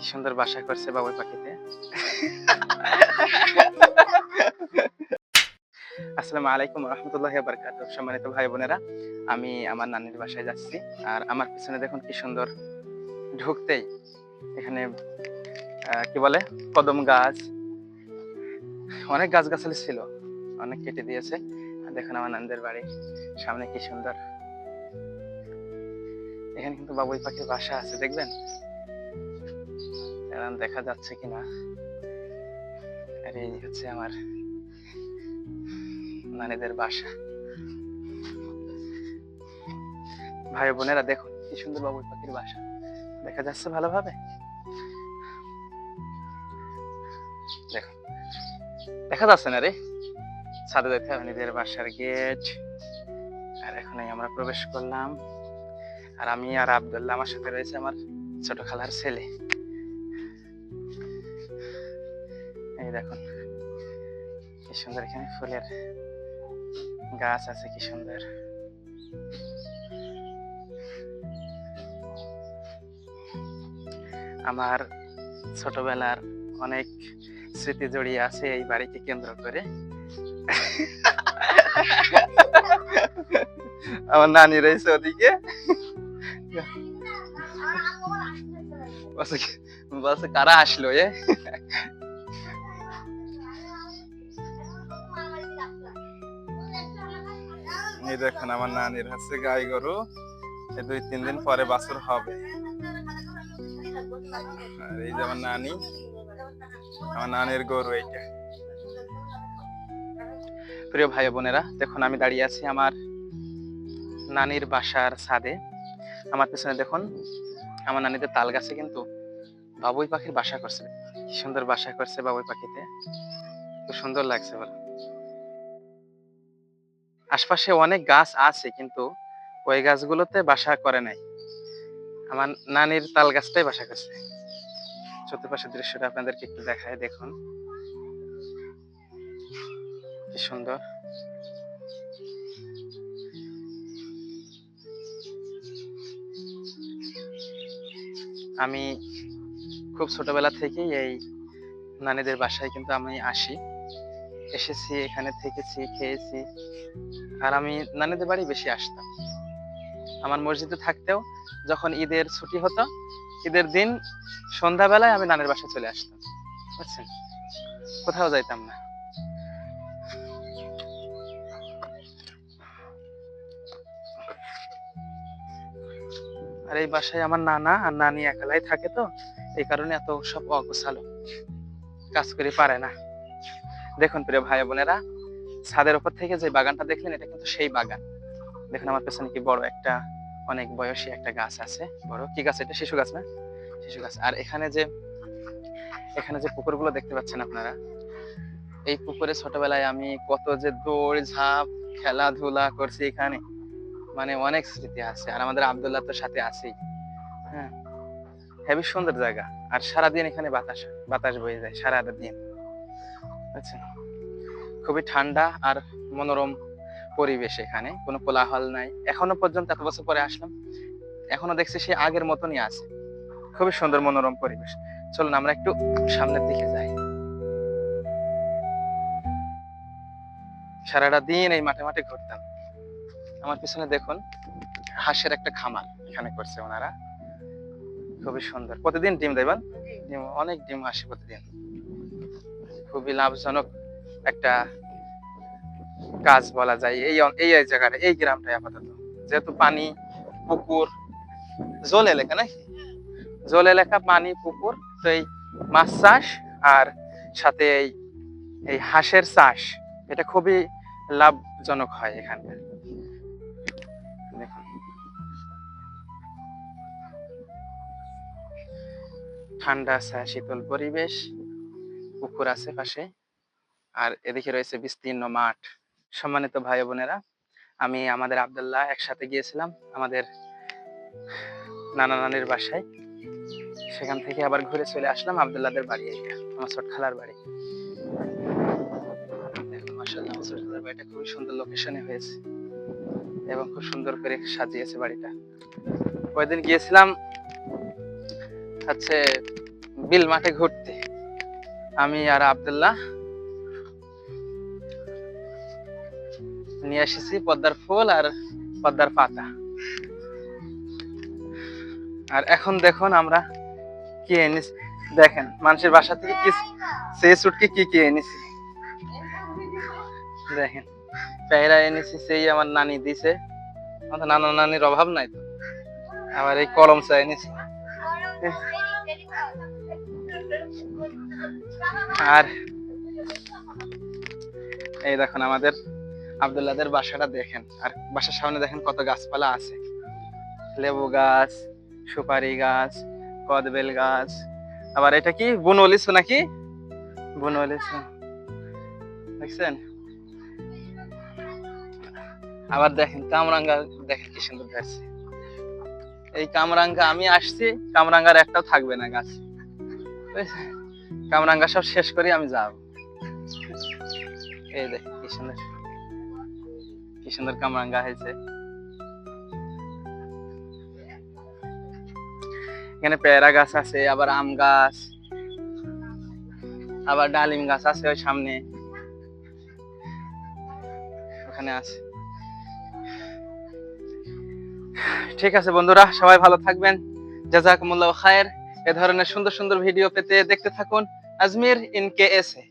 কি সুন্দর বাসা করছে বাবুই পাখিতে। আসসালামু আলাইকুম রহমতুল্লাহ বারকাত সম্মানিত ভাই বোনেরা। আমি আমার নানির বাসায় যাচ্ছি, আর আমার পিছনে দেখুন কি সুন্দর ঢুকতেই এখানে কি বলে, কদম গাছ। অনেক গাছ গাছালি ছিল, অনেক কেটে দিয়েছে। দেখুন আমার নানদের বাড়ি সামনে কি সুন্দর। এখানে কিন্তু বাবুই পাখির বাসা আছে, দেখবেন? এখন দেখা যাচ্ছে কিনা। আর হচ্ছে আমার নানীদের বাসা। ভাই বোনেরা দেখুন কি সুন্দর বাবুই পাখির বাসা। দেখা যাচ্ছে ভালোভাবে? দেখুন দেখা যাচ্ছে না রে। ছাদে যেতে হবে, নিজের বাসার গেট আর এখনই আমরা প্রবেশ করলাম। আর আমি আর আব্দুল্লাহ আমার সাথে রয়েছে আমার ছোট খালার ছেলে। এই দেখুন কি সুন্দর এখানে ফুলের গাছ আছে কি সুন্দর। আমার ছোটবেলার অনেক স্মৃতি জড়িয়ে আছে এই বাড়িকে কেন্দ্র করে। আমার নানি রয়েছে ওদিকে। বলছে বলছে কারা আসলো এ? এই দেখুন আমার নানির হচ্ছে গাই গরু। এই দুই, তিন দিন পরে বাছুর হবে। আর এই যে আমার নানি, আমার নানির গরু এইটা। প্রিয় ভাই বোনেরা, দেখুন, আমি দাঁড়িয়ে আছি আমার নানির বাসার ছাদে। আমার পেছনে দেখুন, আমার নানিদের তাল গাছে কিন্তু বাবুই পাখির বাসা করছে। কি সুন্দর বাসা করছে বাবুই পাখিতে। খুব সুন্দর লাগছে বলো আশপাশে অনেক গাছ আছে, কিন্তু ওই গাছগুলোতে বাসা করে নাই। আমার নানির তাল গাছটাই বাসা করছে। চতুর্পাশের দৃশ্যটা আপনাদেরকে একটু দেখায়, দেখুন। কি সুন্দর। আমি খুব ছোটবেলা থেকেই এই নানিদের বাসায় কিন্তু আমি আসি। এসেছি, এখানে থেকেছি, খেয়েছি। আর আমি নানিদের বাড়ি বেশি আসতাম। আমার মসজিদে থাকতেও যখন ঈদের ছুটি হতো, ঈদের দিন সন্ধ্যাবেলায় আমি নানের বাসায় চলে আসতাম। বুঝছেন? কোথাও যাইতাম না। আর এই বাসায় আমার নানা আর নানি একালাই থাকে তো, এই কারণে এত সব অগোছালো। কাজ করে পারে না। দেখুন প্রিয় ভাই বোনেরা ছাদের উপর থেকে যে বাগানটা দেখলেন, এটা কিন্তু সেই বাগান। দেখুন আমার পেছনে কি বড় একটা, অনেক বয়সী একটা গাছ আছে। বড়। কি গাছ এটা? শিশু গাছ না? শিশু গাছ। আর এখানে যে এখানে যে পুকুরগুলো দেখতে পাচ্ছেন আপনারা, এই পুকুরে ছোটবেলায় আমি কত যে দৌড়, ঝাঁপ, খেলাধুলা করছি এখানে। মানে অনেক স্মৃতি আছে। আর আমাদের আব্দুল্লাহ তো সাথে আছেই। হ্যাঁ। হেবি সুন্দর জায়গা। আর সারাদিন এখানে বাতাস বাতাস বয়ে যায় সারা দিন বুঝছেন খুবই ঠান্ডা আর মনোরম পরিবেশ এখানে কোনো কোলাহল নাই। এখনও পর্যন্ত এত বছর পরে আসলাম এখনও দেখছি সে আগের মতনই আছে। খুবই সুন্দর মনোরম পরিবেশ। চলুন আমরা একটু সামনের দিকে যাই। সারাটা দিন এই মাঠে মাঠে ঘুরতাম। আমার পিছনে দেখুন হাঁসের একটা খামার এখানে করছে ওনারা। খুবই সুন্দর। প্রতিদিন ডিম দেবেন ডিম অনেক ডিম আসে প্রতিদিন। খুবই লাভজনক একটা কাজ বলা যায় এই এই জায়গাটা, এই গ্রামটায় আপাতত। যেহেতু পানি, পুকুর, জল এলাকা নাকি? জল এলাকা পানি, পুকুর, তো এই মাছ চাষ আর সাথে এই এই হাঁসের চাষ, এটা খুবই লাভজনক হয় এখানকার। ঠান্ডা আছে, শীতল পরিবেশ, পুকুর আছে পাশে। আর এদিকে রয়েছে বিস্তীর্ণ মাঠ। সম্মানিত ভাই বোনেরা, আমি আমাদের আব্দুল্লাহ একসাথে গিয়েছিলাম আমাদের নানা নানির বাসায়। সেখান থেকে আবার ঘুরে চলে আসলাম আব্দুল্লাহদের বাড়ি আমার ছোট খালার বাড়ি। বাড়িটা খুবই সুন্দর লোকেশনে হয়েছে এবং খুব সুন্দর করে সাজিয়েছে বাড়িটা। কয়েকদিন গিয়েছিলাম হচ্ছে বিল মাঠে ঘুরতে। আমি আর আব্দুল্লাহ নিয়ে এসেছি পদ্মার ফুল আর পদ্মার পাতা। আর এখন দেখুন আমরা কি এনেছি। দেখেন, মানুষের বাসা থেকে কি সে সুটকে কি কি এনেছি। দেখেন, পেয়ারা এনেছি, সেই আমার নানি দিছে। আমাদের নানা নানির অভাব নাই তো। আবার এই কলম চা এনেছি। আর এই দেখুন আমাদের আব্দুল্লাদের বাসাটা দেখেন। আর বাসার সামনে দেখেন কত গাছপালা আছে। লেবু গাছ, সুপারি গাছ, কদবেল গাছ। আবার এটা কি? বুনলিসু নাকি? বুনলিসু দেখছেন? আবার দেখেন, কামরাঙ্গা দেখেন কি সুন্দর ধরছে এই কামরাঙ্গা আমি আসছি, কামরাঙ্গার একটাও থাকবে না গাছ। কামরাঙ্গা সব শেষ করে আমি যাব। এই দেখ কি সুন্দর। সুন্দর কামরাঙ্গা হয়েছে। এখানে পেয়ারা গাছ আছে, আবার আম গাছ, আবার ডালিম গাছ আছে ওই সামনে। ওখানে আছে। ঠিক আছে বন্ধুরা, সবাই ভালো থাকবেন। জাজাকুমুল্লাহ খায়ের। এ ধরনের সুন্দর সুন্দর ভিডিও পেতে দেখতে থাকুন। Ajmir in K S A.